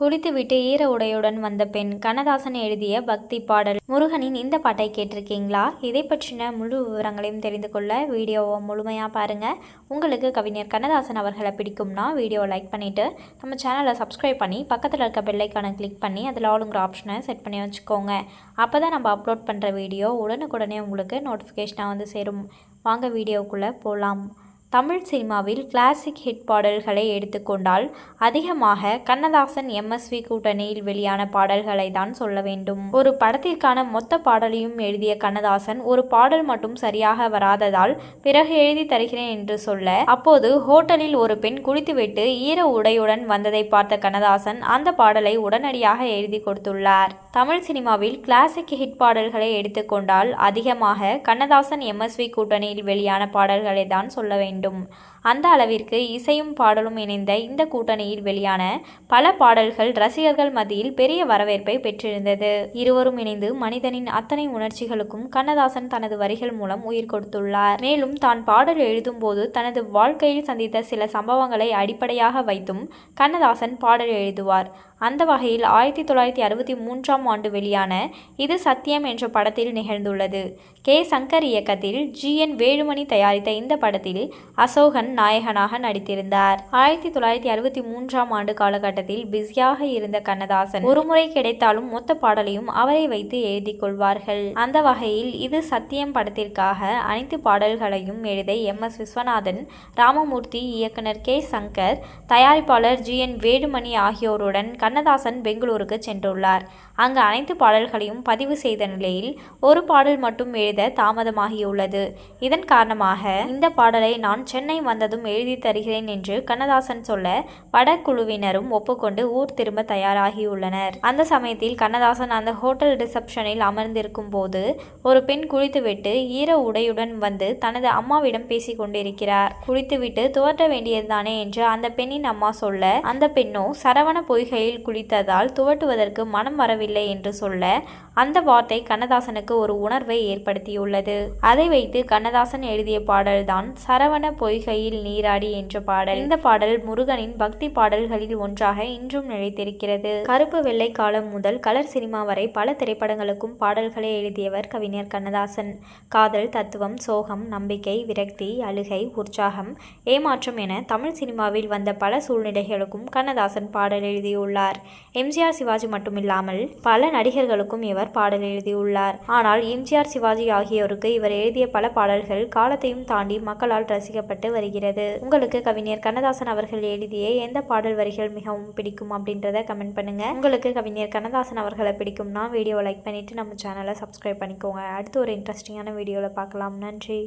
குளித்துவிட்டு ஈர உடையுடன் வந்த பெண் கண்ணதாசன் எழுதிய பக்தி பாடல். முருகனின் இந்த பாட்டை கேட்டிருக்கீங்களா? இதை பற்றின முழு விவரங்களையும் தெரிந்து கொள்ள வீடியோவை முழுமையாக பாருங்கள் உங்களுக்கு கவிஞர் கண்ணதாசன் அவர்களை பிடிக்கும்னா வீடியோவை லைக் பண்ணிவிட்டு நம்ம சேனலை சப்ஸ்கிரைப் பண்ணி பக்கத்தில் இருக்க பெல்லைக்கான கிளிக் பண்ணி அதில் ஆளுங்கிற ஆப்ஷனை செட் பண்ணி வச்சுக்கோங்க. அப்போ தான் நம்ம அப்லோட் பண்ணுற வீடியோ உடனுக்குடனே உங்களுக்கு நோட்டிஃபிகேஷனாக வந்து சேரும். வாங்க வீடியோக்குள்ளே போகலாம் தமிழ் சினிமாவில் கிளாசிக் ஹிட் பாடல்களை எடுத்துக்கொண்டால் அதிகமாக கண்ணதாசன் எம்எஸ்வி கூட்டணியில் வெளியான பாடல்களை தான் சொல்ல வேண்டும். ஒரு படத்திற்கான மொத்த பாடலையும் எழுதிய கண்ணதாசன் ஒரு பாடல் மட்டும் சரியாக வராததால் பிறகு எழுதி தருகிறேன் என்று சொல்ல அப்போது ஹோட்டலில் ஒரு பெண் குளித்துவிட்டு ஈர உடையுடன் வந்ததை பார்த்த கண்ணதாசன் அந்த பாடலை உடனடியாக எழுதி கொடுத்துள்ளார். தமிழ் சினிமாவில் கிளாசிக் ஹிட் பாடல்களை எடுத்துக்கொண்டால் அதிகமாக கண்ணதாசன் எம்எஸ்வி கூட்டணியில் வெளியான பாடல்களை தான் சொல்ல வேண்டும். அந்த அளவிற்கு இசையும் பாடலும் இணைந்த இந்த கூட்டணியில் வெளியான பல பாடல்கள் ரசிகர்கள் மத்தியில் பெரிய வரவேற்பை பெற்றிருந்தது. இருவரும் இணைந்து மனிதனின் அத்தனை உணர்ச்சிகளுக்கும் கண்ணதாசன் தனது வரிகள் மூலம் உயிர் கொடுத்துள்ளார். மேலும் தான் பாடல் எழுதும் போது தனது வாழ்க்கையில் சந்தித்த சில சம்பவங்களை அடிப்படையாக வைத்தும் கண்ணதாசன் பாடல் எழுதுவார். அந்த வகையில் ஆயிரத்தி தொள்ளாயிரத்தி அறுபத்தி மூன்றாம் ஆண்டு வெளியான இது சத்தியம் என்ற படத்தில் நிகழ்ந்துள்ளது. கே. சங்கர் இயக்கத்தில் ஜி. என். வேலுமணி தயாரித்த இந்த படத்தில் அசோகன் நாயகனாக நடித்திருந்தார். ஆயிரத்தி தொள்ளாயிரத்தி அறுபத்தி மூன்றாம் ஆண்டு காலகட்டத்தில் பிஸியாக இருந்த கண்ணதாசன் ஒருமுறை கிடைத்தாலும் மொத்த பாடலையும் அவரை வைத்து எழுதி கொள்வார்கள். அந்த வகையில் இது சத்தியம் படத்திற்காக அனைத்து பாடல்களையும் எழுத எம். எஸ். விஸ்வநாதன் ராமமூர்த்தி இயக்குனர் கே. சங்கர் தயாரிப்பாளர் ஜி. என். வேலுமணி ஆகியோருடன் கண்ணதாசன் பெங்களூருக்கு சென்றுள்ளார். அங்கு அனைத்து பாடல்களையும் பதிவு செய்த நிலையில் ஒரு பாடல் மட்டும் எழுத தாமதமாகியுள்ளது. இதன் காரணமாக இந்த பாடலை நான் சென்னை வந்ததும் எழுதி தருகிறேன் என்று கண்ணதாசன் சொல்ல படக்குழுவினரும் ஒப்புக்கொண்டு ஊர் திரும்ப தயாராகியுள்ளனர். அந்த சமயத்தில் கண்ணதாசன் அந்த ஹோட்டல் ரிசப்ஷனில் அமர்ந்திருக்கும் போது ஒரு பெண் குளித்துவிட்டு ஈர உடையுடன் வந்து தனது அம்மாவிடம் பேசிக் கொண்டிருக்கிறார். குளித்துவிட்டு துவட்ட வேண்டியதுதானே என்று அந்த பெண்ணின் அம்மா சொல்ல அந்த பெண்ணோ சரவண பொய்கையில் குளித்ததால் துவட்டுவதற்கு மனம் வரவில்லை என்று சொல்ல அந்த வார்த்தை கண்ணதாசனுக்கு ஒரு உணர்வை ஏற்படுத்தியுள்ளது. அதை வைத்து கண்ணதாசன் எழுதிய பாடல்தான் சரவண பொய்கையில் நீராடி என்ற பாடல். இந்த பாடல் முருகனின் பக்தி பாடல்களில் ஒன்றாக இன்றும் நிலைத்திருக்கிறது. கருப்பு வெள்ளை காலம் முதல் கலர் சினிமா வரை பல திரைப்படங்களுக்கும் பாடல்களை எழுதியவர் கவிஞர் கண்ணதாசன். காதல் தத்துவம் சோகம் நம்பிக்கை விரக்தி அழுகை உற்சாகம் ஏமாற்றம் என தமிழ் சினிமாவில் வந்த பல சூழ்நிலைகளுக்கும் கண்ணதாசன் பாடல் எழுதியுள்ளார். எம்ஜிஆர் சிவாஜி மட்டுமில்லாமல் பல நடிகர்களுக்கும் இவர் பாடல் எழுதியுள்ளார். ஆனால் எம்ஜிஆர் சிவாஜி ஆகியோருக்கு இவர் எழுதிய பல பாடல்கள் காலத்தையும் தாண்டி மக்களால் ரசிக்கப்பட்டு வருகிறது. உங்களுக்கு கவிஞர் கண்ணதாசன் அவர்கள் எழுதிய எந்த பாடல் வரிகள் மிகவும் பிடிக்கும் அப்படின்றத கமெண்ட் பண்ணுங்க. உங்களுக்கு கவிஞர் கண்ணதாசன் அவர்களை பிடிக்கும்னா வீடியோ லைக் பண்ணிட்டு நம்ம சேனலை சப்ஸ்கிரைப் பண்ணிக்கோங்க. அடுத்து ஒரு இன்ட்ரெஸ்டிங்கான வீடியோவில் பார்க்கலாம். நன்றி.